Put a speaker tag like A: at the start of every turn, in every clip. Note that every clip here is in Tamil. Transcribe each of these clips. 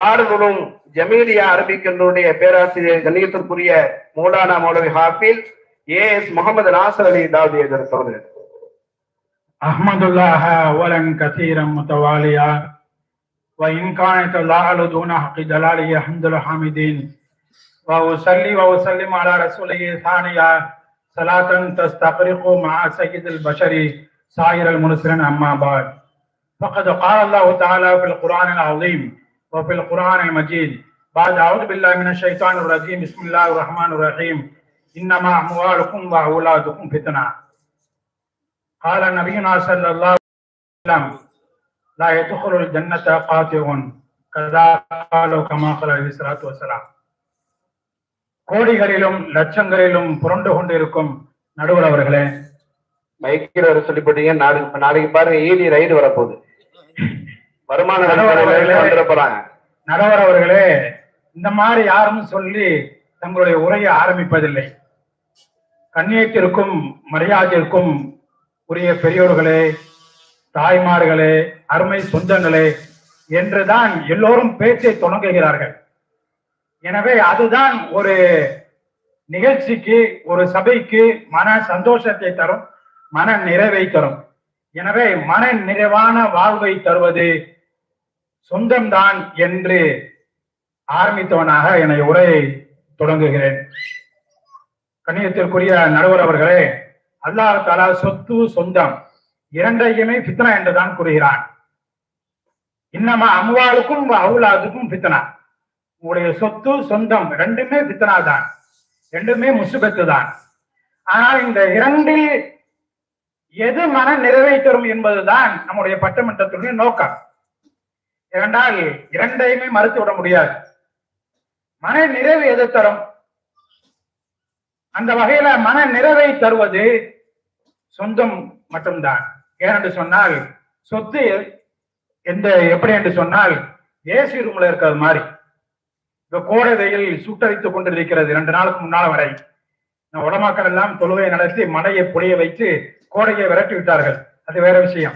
A: ஆறுநூலும் ஜமீலியா அரபிக்கனுடைய பேராசிரியர் கண்ணியத்திற்குரிய மௌலானா மௌலவி ஹாஃபில் ஏ எஸ் முகமது நாசர் அலி தாவதி அவர்கள்
B: أحمد الله أولا كثيرا متواليا وإن كانت الأعلى دون حق دلاله حمد الحامدين وأصلي وأسلم على رسوله ثانيا صلاة تستغرق مع سيد البشر سائر المرسلين أما بعد فقد قال الله تعالى في القرآن العظيم وفي القرآن المجيد بعد أعوذ بالله من الشيطان الرجيم بسم الله الرحمن الرحيم إنما أموالكم وأولادكم فتنة قال نبينا صلى الله عليه وسلم لا يدخل الجنة قاطع كذا قالوا كما قال عليه الصلاة والسلام கோடிகளிலும் லட்சங்களிலும் புரண்டு கொண்டிருக்கும் நடுவர் அவர்களே
A: மைக்கில் வர சொல்லி போட்டீங்க நாளைக்கு நாளைக்கு பாருங்க ஈடி ரைடு வரப்போகுது வருமான
B: நடுவர் அவர்களே இந்த மாதிரி யாரும் சொல்லி தங்களுடைய உரையை ஆரம்பிப்பதில்லை. கண்ணியத்திற்கும் மரியாதைக்கும் உரிய பெரியோர்களே தாய்மார்களே அருமை சொந்தங்களே என்றுதான் எல்லோரும் பேச்சை தொடங்குகிறார்கள். எனவே அதுதான் ஒரு நிகழ்ச்சிக்கு ஒரு சபைக்கு மன சந்தோஷத்தை தரும் மன நிறைவை தரும். எனவே மன நிறைவான வாழ்வை தருவது சொந்தம்தான் என்று ஆரம்பித்தவனாக என்னை உரையை தொடங்குகிறேன். கண்ணியத்திற்குரிய நடுவர் அவர்களே அல்லாஹ் தாலா சொத்து சொந்தம் இரண்டையுமே பித்தனா என்றுதான் கூறுகிறான். இன்னமா அம்வாளுக்கும் அவுலாதுக்கும் பித்தனா உங்களுடைய சொத்து சொந்தம் ரெண்டுமே பித்தனா தான். ரெண்டுமே முசுபத்து தான். ஆனால் இந்த இரண்டில் எது மன நிறைவை தரும் என்பதுதான் நம்முடைய பட்டமன்றத்துடைய நோக்கம். இரண்டால் இரண்டையுமே மறுத்து விட முடியாது. மன நிறைவு எது தரும்? அந்த வகையில மன நிறைவை தருவது சொந்தம் மட்டும்தான். ஏனென்று சொன்னால் சொத்து எந்த எப்படி என்று சொன்னால் ஏசி ரூம்ல இருக்கிறது மாதிரி. இந்த கோடை வெயில் சுட்டரித்துக் கொண்டிருக்கிறது இரண்டு நாளுக்கு முன்னால வரை. உடமாக்கள் எல்லாம் தொழுவை நடத்தி மனையை புளிய வைத்து கோடையை விரட்டி விட்டார்கள். அது வேற விஷயம்.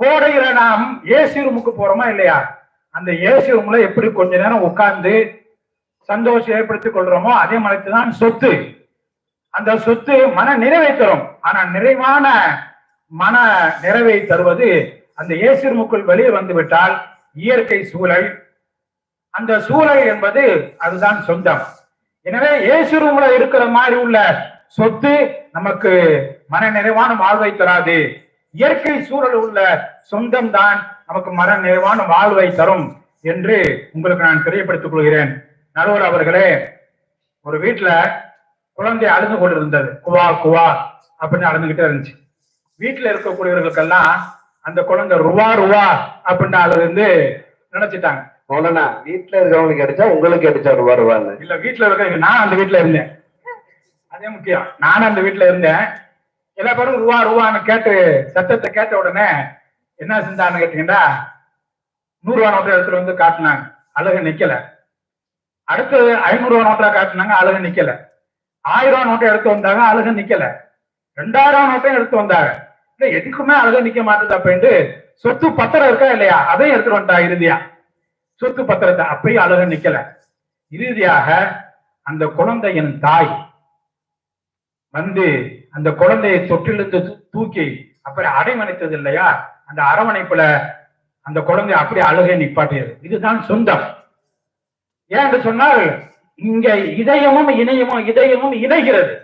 B: கோடையில நாம் ஏசி ரூமுக்கு போறோமா இல்லையா? அந்த ஏசி ரூம்ல எப்படி கொஞ்ச நேரம் உட்கார்ந்து சந்தோஷம் ஏற்படுத்திக் கொள்றோமோ அதே மாதிரி தான் சொத்து. அந்த சொத்து மன நிறைவை தரும். ஆனா நிறைவான மன நிறைவை தருவது அந்த ஏசி ரூமுக்குள் வெளியே வந்துவிட்டால் இயற்கை சூழல். அந்த சூழல் என்பது அதுதான் சொந்தம். எனவே ஏசி ரூம்ல இருக்கிற மாதிரி உள்ள சொத்து நமக்கு மன நிறைவான வாழ்வை தராது. இயற்கை சூழல் உள்ள சொந்தம் தான் நமக்கு மன நிறைவான வாழ்வை தரும் என்று உங்களுக்கு நான் தெரியப்படுத்திக் கொள்கிறேன். நடுவர் அவர்களே ஒரு வீட்டுல குழந்தை அழுது கொண்டிருந்தது. குவா குவா அப்படின்னு அழுதுகிட்டே இருந்துச்சு. வீட்டுல இருக்கக்கூடியவர்களுக்கெல்லாம் அந்த குழந்தை ருவா ருவா அப்படின்னு அழுது வந்து நினைச்சிட்டாங்க.
A: மௌலானா வீட்டுல இருக்கிறவங்களுக்கு அடிச்சா உங்களுக்கு அடிச்சா ரூபா ரூபான்னு
B: இல்ல வீட்டுல இருக்க நான் அந்த வீட்டுல இருந்தேன். அதே முக்கியம். நானும் அந்த வீட்டுல இருந்தேன். எல்லா பேரும் ரூபா ரூபான்னு கேட்டு சத்தத்தை கேட்ட உடனே என்ன செஞ்சான்னு கேட்டீங்கன்னா நூறு ரூபா நோட்டை எடுத்துட்டு வந்து காட்டினாங்க. அழகு நிக்கல. அடுத்து ஐநூறு ரூபா நோட்டை காட்டினாங்க அழகு நிக்கல. ஆயிரம் ரூபா நோட்டை எடுத்து வந்தாங்க அழகு நிக்கல. ரெண்டாயிரம் ரூபா நோட்டையும் எடுத்து வந்தாங்க. இல்ல எதுக்குமே அழகு நிக்க மாட்டேது அப்படின்ட்டு சொத்து பத்திரம் இருக்கா இல்லையா? அதையும் எடுத்துட்டு வந்தா இறுதியா. சொத்து பத்திரத்தை அப்பயும் அழகு நிக்கல. இறுதியாக அந்த குழந்தையின் தாய் வந்து அந்த குழந்தையை தொட்டிலிருந்து தூக்கி அப்புறம் அரவணைத்தது இல்லையா? அந்த அரவணைப்புல அந்த குழந்தை அப்படி அழுகை நிப்பாட்டியது. இதுதான் சொந்தம். ஏன் என்று சொன்னால் இங்க இதயமும் இணையமும் இதயமும் இணைகிறது.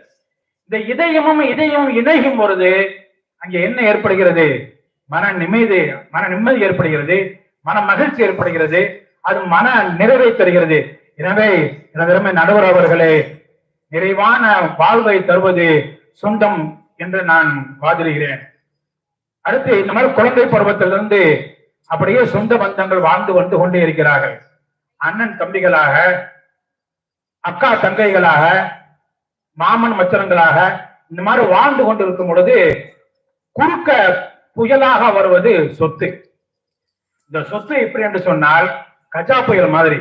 B: இந்த இதயமும் இதயமும் இணையும் பொழுது அங்கே என்ன ஏற்படுகிறது? மன நிம்மதி மன நிம்மதி ஏற்படுகிறது மன மகிழ்ச்சி ஏற்படுகிறது அது மன நிறைவை தருகிறது. எனவே எனது நடுவர் அவர்களே நிறைவான வாழ்வை தருவது சொந்தம் என்று நான் வாதிடுகிறேன். அடுத்து இந்த மாதிரி குழந்தை பருவத்திலிருந்து அப்படியே சொந்த பந்தங்கள் வாழ்ந்து வந்து கொண்டே இருக்கிறார்கள். அண்ணன் தம்பிகளாக அக்கா தங்கைகளாக மாமன் மச்சனங்களாக இந்த மாதிரி வாழ்ந்து கொண்டிருக்கும் பொழுது குறுக்க புயலாக வருவது சொத்து. இந்த சொத்து எப்படி என்று சொன்னால் கஜா புயல் மாதிரி.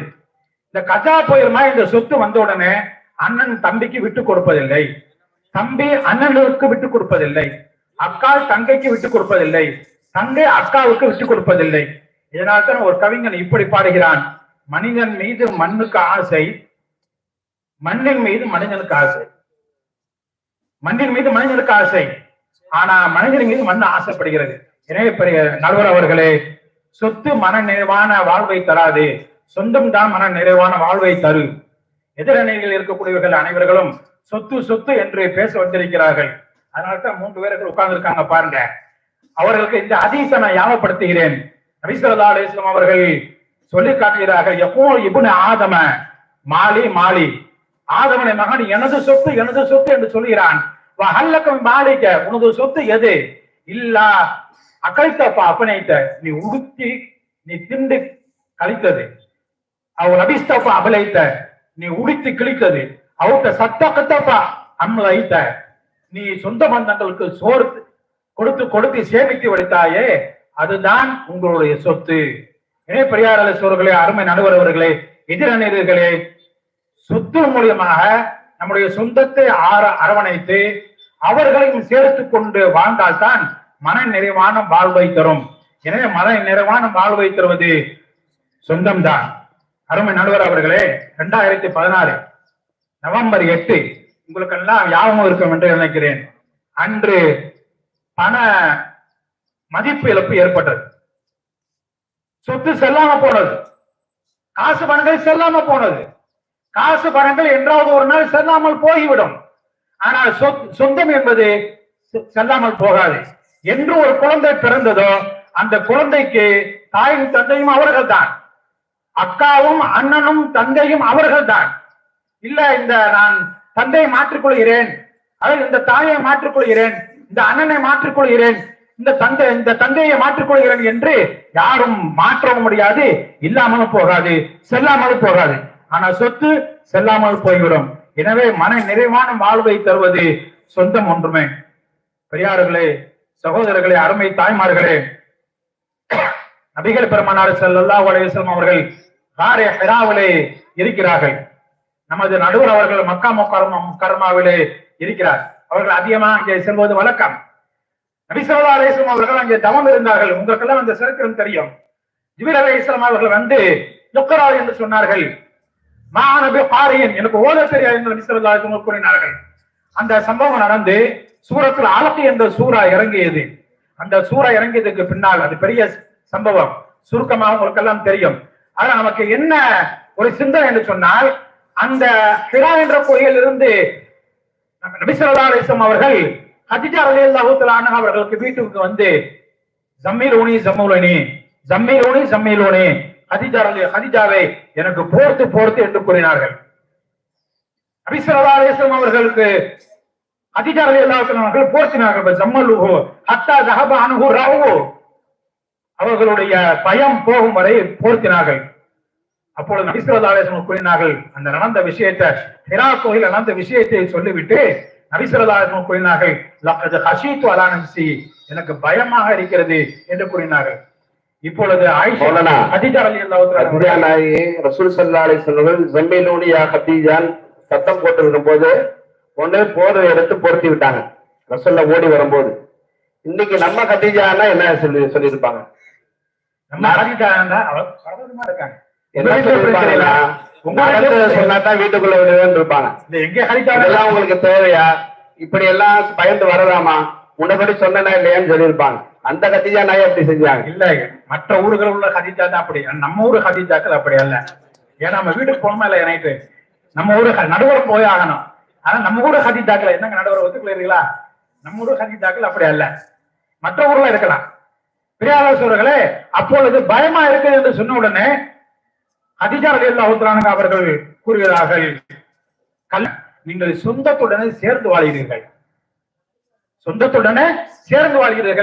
B: இந்த கஜா புயல் மாதிரி இந்த சொத்து வந்த உடனே அண்ணன் தம்பிக்கு விட்டு கொடுப்பதில்லை. தம்பி அண்ணனுக்கு விட்டு கொடுப்பதில்லை. அக்கா தங்கைக்கு விட்டு கொடுப்பதில்லை. தங்கை அக்காவுக்கு விட்டு கொடுப்பதில்லை. இதனால்தான் ஒரு கவிஞன் இப்படி பாடுகிறான். மனிதன் மீது மண்ணுக்கு ஆசை மண்ணின் மீது மனிதனுக்கு ஆசை. மண்ணின் மீது மனிதனுக்கு ஆசை. ஆனா மனிதன் மீது மண் ஆசைப்படுகிறது. எனவே பெரிய நடுவர் அவர்களே சொத்து மன நிறைவான வாழ்வை தராது. சொந்தம் தான் மன நிறைவான வாழ்வை தரு. எதிரணியில் இருக்கக்கூடியவர்கள் அனைவர்களும் சொத்து சொத்து என்று பேச வந்திருக்கிறார்கள். அதனால தான் மூன்று பேர்கள் உட்கார்ந்து இருக்காங்க பாருங்க. அவர்களுக்கு இந்த அதீச நான் ஞாபகப்படுத்துகிறேன். நபிசல்லா அலிஸ்லாம் அவர்கள் சொல்லி காட்டுகிறார்கள் எப்போ இபுன ஆதம மாலி மாலி. ஆதமனை மகன் எனது சொத்து எனது சொத்து என்று சொல்கிறான். வஹல்லக்கம் மாலிக்க உனது சொத்து எது? இல்லா அகழித்தப்பா அப்பனைத்த நீ உடுத்தி நீ திண்டு கழித்தது. அவர் அபிஸ்தப்பா அபலைத்த நீ உடித்து கிழித்தது. அவர்கிட்ட சத்தக்கத்தப்பா அம்மலைத்த நீ சொந்த பந்தங்களுக்கு சோறு கொடுத்து கொடுத்து சேமித்து வைத்தாயே அதுதான் உங்களுடைய சொத்து. இணை பெரியார் சோர்களே அருமை நடுவர் அவர்களே சொத்து மூலியமாக நம்முடைய சொந்தத்தை ஆர அரவணைத்து அவர்களையும் சேர்த்து கொண்டு வாழ்ந்தால்தான் மன நிறைவான வாழ்வை தரும். எனவே மன நிறைவான வாழ்வை தருவது சொந்தம்தான். அருமை நடுவர் அவர்களே இரண்டாயிரத்தி பதினாறு. நவம்பர் எட்டு உங்களுக்கு எல்லாம் ஞாபகம் இருக்கும் என்று நினைக்கிறேன். அன்று பண மதிப்பு இழப்பு ஏற்பட்டது. சொத்து செல்லாம போனது. காசு பணங்கள் செல்லாம போனது. காசு பணங்கள் என்றாவது ஒரு நாள் செல்லாமல் போய்விடும். ஆனால் சொந்தம் என்பது செ- செல்லாமல் போகாது. என்று ஒரு குழந்தை பிறந்ததோ அந்த குழந்தைக்கு தாயும் தந்தையும் அவர்கள் தான் அக்காவும் அண்ணனும் தந்தையும் அவர்கள் தான் இல்ல இந்த நான் தந்தையை மாற்றிக்கொள்கிறேன். அதாவது இந்த தாயை மாற்றிக்கொள்கிறேன். இந்த அண்ணனை மாற்றிக்கொள்கிறேன். இந்த தந்தை இந்த தந்தையை மாற்றிக்கொள்கிறேன் என்று யாரும் மாற்றவும் முடியாது இல்லாமலும் போகாது செல்லாமலும் போகாது. ஆனா சொத்து செல்லாமல் போய்விடும். எனவே மன நிறைவான வாழ்வை தருவது சொந்தம் ஒன்றுமே. பெரியார்களே சகோதரர்களே அருமை தாய்மார்களே நபிகள் பெருமானார் செல்லல்லா உலகம் அவர்கள் காரே ஹிராவிலே இருக்கிறார்கள். நமது நடுவர் அவர்கள் மக்கா முக்கர்மா முக்கர்மாவிலே இருக்கிறார். அவர்கள் அதிகமாக அங்கே செல்வது வழக்கம். நபிசல்லா அலிஸ்லாம் அவர்கள் அங்கே தவம் இருந்தார்கள். உங்களுக்கெல்லாம் அந்த சரித்திரம் தெரியும். ஜிபிர் அலி இஸ்லாம் அவர்கள் வந்து யுக்கரா என்று சொன்னார்கள். மாநபி பாரியன் எனக்கு ஓத தெரியாது என்று நபிசல்லா கூறினார்கள். அந்த சம்பவம் நடந்து சூரத்தில் அலக்கு என்ற சூறா இறங்கியது. அந்த சூறா இறங்கியதுக்கு பின்னால் அது பெரிய சம்பவம். சுருக்கமாக உங்களுக்கெல்லாம் தெரியும். ஆனா நமக்கு என்ன ஒரு சிந்தனை என்று சொன்னால் அந்த ஹிரா என்ற கோயில் இருந்து நபிசல்லா அவர்கள் ஹதிஜா அலி அல்லாஹூத்தலான அவர்களுக்கு வீட்டுக்கு வந்து ஜம்மீலூனி ஜம்மூலனி ஜம்மீலூனி ஜம்மீலூனி ஹதிஜா அலி ஹதிஜாவை எனக்கு போர்த்து போர்த்து என்று கூறினார்கள். நபிசல்லா அலிஸ்லாம் அவர்களுக்கு ஹதிஜா அலி அல்லாஹூத்தலான அவர்கள் போர்த்தினார்கள். ஜம்மலுஹோ ஹத்தா ஜஹபா அன்ஹு ராவோ அவர்களுடைய பயம் போகும் வரை போர்த்தினார்கள். அப்பொழுது அலிஸ்லாம் கூறினார்கள் அந்த நடந்த விஷயத்தை ஹிரா கோயில் நடந்த விஷயத்தை சொல்லிவிட்டு அலிஸ்லாம் கூறினார்கள் லக்கது ஹஷீத்து அலா நப்சி எனக்கு பயமாக இருக்கிறது என்று கூறினார்கள். இப்பொழுது
A: ரசூல் சல்லா அலி ஜம்மீலூனியா கத்தீஜான் சத்தம் போட்டு விடும்போது ஒண்ணு போர்வை எடுத்து பொருத்தி விட்டாங்க. ரசூல்ல ஓடி வரும்போது. இன்னைக்கு நம்ம கத்தீஜான்னா என்ன சொல்லி சொல்லியிருப்பாங்க?
B: நம்ம இருக்காங்க.
A: என்ன
B: உங்க வீட்டுல எப்படி தெரியல?
A: சொல்லியிருப்பாங்கன்னா
B: உங்க
A: நடந்ததை
B: வீட்டுல
A: சொன்னா தான் வீட்டுக்குள்ள விடுவேன்னு இருப்பாங்க. இதெல்லாம் உங்களுக்கு தேவையா? இப்படி எல்லாம் பயந்து வரலாமா? முன்னபடி சொன்னா இல்லையான்னு சொல்லியிருப்பாங்க. அந்த கத்திஜா நாய் அப்படி செஞ்சாங்க?
B: இல்ல மற்ற ஊர்கள் உள்ள ஹதீஜா தான் அப்படி நம்ம ஊரு ஹதீஜாக்கள் அப்படி அல்ல. ஏன்னா நம்ம வீட்டுக்கு போகணுமா இல்ல நைட்டு நம்ம ஊரு நடுவர் போய் ஆகணும். ஆனா நம்ம ஊரு ஹதீஜாக்கள் என்னங்க நடுவர் ஒத்துக்கலீங்களா நம்ம ஊரு ஹதீஜாக்கள் அப்படி அல்ல. மற்ற ஊர்ல இருக்கலாம். பிரியாலோசர்களே அப்பொழுது பயமா இருக்குது என்று சொன்ன உடனே ஹதீஜா அவர்கள் கூறுகிறார்கள் கல் நீங்கள் சொந்தத்துடனே சேர்ந்து வாழ்கிறீர்கள். சொந்தத்துடனே சேர்ந்து வாழ்கிறீர்கள்.